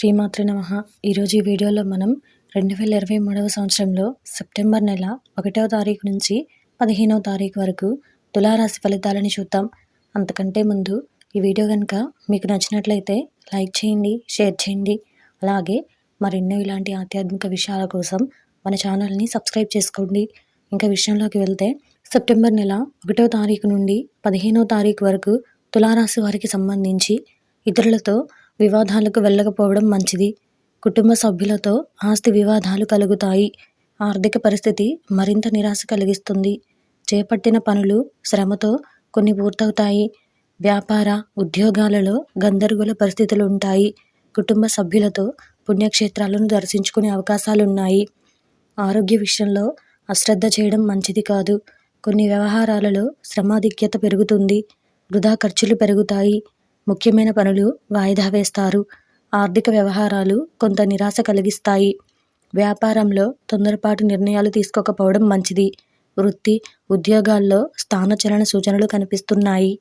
శ్రీమాత్రి నమ. ఈరోజు ఈ వీడియోలో మనం రెండు వేల ఇరవై మూడవ సంవత్సరంలో సెప్టెంబర్ నెల ఒకటవ తారీఖు నుంచి పదిహేనవ తారీఖు వరకు తులారాశి ఫలితాలని చూద్దాం. అంతకంటే ముందు ఈ వీడియో కనుక మీకు నచ్చినట్లయితే లైక్ చేయండి షేర్ చేయండి. అలాగే మరెన్నో ఇలాంటి ఆధ్యాత్మిక విషయాల కోసం మన ఛానల్ని సబ్స్క్రైబ్ చేసుకోండి. ఇంకా విషయంలోకి వెళ్తే సెప్టెంబర్ నెల ఒకటవ తారీఖు నుండి పదిహేనవ తారీఖు వరకు తులారాశి వారికి సంబంధించి ఇతరులతో వివాదాలకు వెళ్ళకపోవడం మంచిది. కుటుంబ సభ్యులతో ఆస్తి వివాదాలు కలుగుతాయి. ఆర్థిక పరిస్థితి మరింత నిరాశ కలిగిస్తుంది. చేపట్టిన పనులు శ్రమతో కొన్ని పూర్తవుతాయి. వ్యాపార ఉద్యోగాలలో గందరగోళ పరిస్థితులు ఉంటాయి కుటుంబ సభ్యులతో పుణ్యక్షేత్రాలను దర్శించుకునే అవకాశాలు ఉన్నాయి ఆరోగ్య విషయంలో అశ్రద్ధ చేయడం మంచిది కాదు. కొన్ని వ్యవహారాలలో శ్రమాధిక్యత పెరుగుతుంది. వృధా ఖర్చులు పెరుగుతాయి. ముఖ్యమైన పనులు వాయిదా వేస్తారు. ఆర్థిక వ్యవహారాలు కొంత నిరాశ కలిగిస్తాయి. వ్యాపారంలో తొందరపాటు నిర్ణయాలు తీసుకోకపోవడం మంచిది. వృత్తి ఉద్యోగాల్లో స్థానచలన సూచనలు కనిపిస్తున్నాయి.